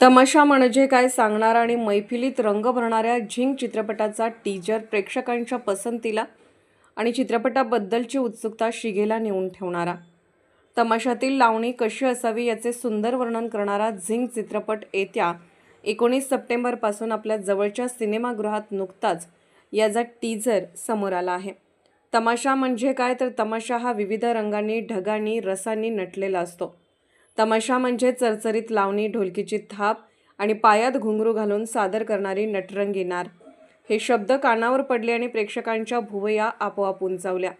तमाशा म्हणजे काय सांगणारा आणि मैफिलीत रंग भरणाऱ्या झिंग चित्रपटाचा टीजर प्रेक्षकांच्या पसंतीला आणि चित्रपटाबद्दलची उत्सुकता शिगेला नेऊन ठेवणारा. तमाशातील लावणी कशी असावी याचे सुंदर वर्णन करणारा झिंग चित्रपट येत्या एकोणीस सप्टेंबरपासून आपल्या जवळच्या सिनेमागृहात नुकताच याचा टीजर समोर आला आहे. तमाशा म्हणजे काय? तर तमाशा हा विविध रंगांनी ढगांनी रसांनी नटलेला असतो. तमाशा म्हणजे चरचरीत लावणी ढोलकीची थाप आणि पायात घुंगरू घालून सादर करणारी नटरंगी नार हे शब्द कानावर पडले आणि प्रेक्षकांच्या भुवया आपोआप उंचावल्या.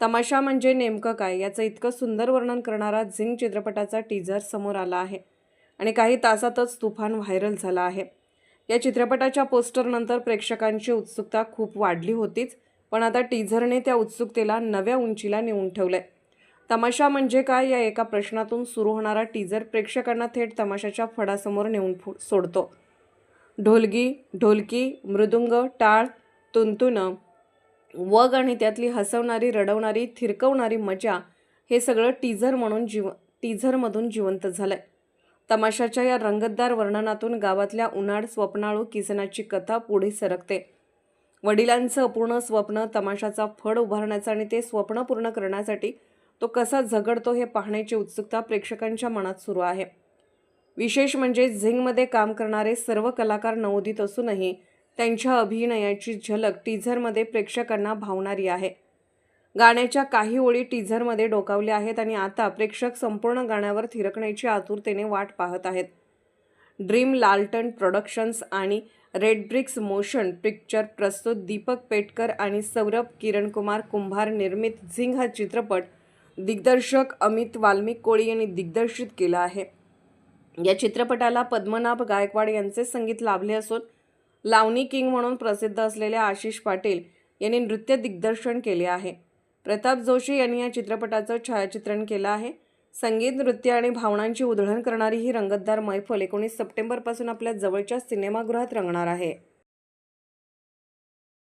तमाशा म्हणजे नेमकं काय? याचं इतकं सुंदर वर्णन करणारा झिंग चित्रपटाचा टीझर समोर आला आहे. आणि काही तासातच तुफान व्हायरल झाला आहे. या चित्रपटाच्या पोस्टरनंतर प्रेक्षकांची उत्सुकता खूप वाढली होतीच पण आता टीझरने त्या उत्सुकतेला नव्या उंचीला नेऊन ठेवलं आहे तमाशा म्हणजे काय? या एका प्रश्नातून सुरू होणारा टीजर प्रेक्षकांना थेट तमाशाच्या फडासमोर नेऊन फु सोडतो. ढोलगी ढोलकी मृदुंग टाळ तुंतुनं वग आणि त्यातली हसवणारी रडवणारी थिरकवणारी मजा हे सगळं टीझर म्हणून जीव टीझरमधून जिवंत झालं आहे तमाशाच्या या रंगतदार वर्णनातून गावातल्या उन्हाळ स्वप्नाळू किसनाची कथा पुढे सरकते. वडिलांचं अपूर्ण स्वप्न तमाशाचा फड उभारण्याचं आणि ते स्वप्न पूर्ण करण्यासाठी तो कसा झगडतो हे पाहण्याची उत्सुकता प्रेक्षकांच्या मनात सुरू आहे. विशेष म्हणजे झिंगमध्ये काम करणारे सर्व कलाकार नवोदित असूनही त्यांच्या अभिनयाची झलक टीझरमध्ये प्रेक्षकांना भावणारी आहे. गाण्याच्या काही ओळी टीझरमध्ये डोकावल्या आहेत आणि आता प्रेक्षक संपूर्ण गाण्यावर थिरकण्याची आतुरतेने वाट पाहत आहेत. ड्रीम लालटन प्रोडक्शन्स आणि रेड ब्रिक्स मोशन पिक्चर प्रस्तुत दीपक पेटकर आणि सौरभ किरणकुमार कुंभार निर्मित झिंग हा चित्रपट दिग्दर्शक अमित वाल्मिक कोळी यांनी दिग्दर्शित केला आहे. या चित्रपटाला पद्मनाभ गायकवाड यांचे संगीत लाभले असून लावणी किंग म्हणून प्रसिद्ध असलेले आशिष पाटील यांनी नृत्य दिग्दर्शन केले आहे. प्रताप जोशी यांनी या चित्रपटाचं छायाचित्रण केलं आहे. संगीत नृत्य आणि भावनांची उधळण करणारी ही रंगतदार मैफल एकोणीस सप्टेंबरपासून आपल्या जवळच्या सिनेमागृहात रंगणार आहे.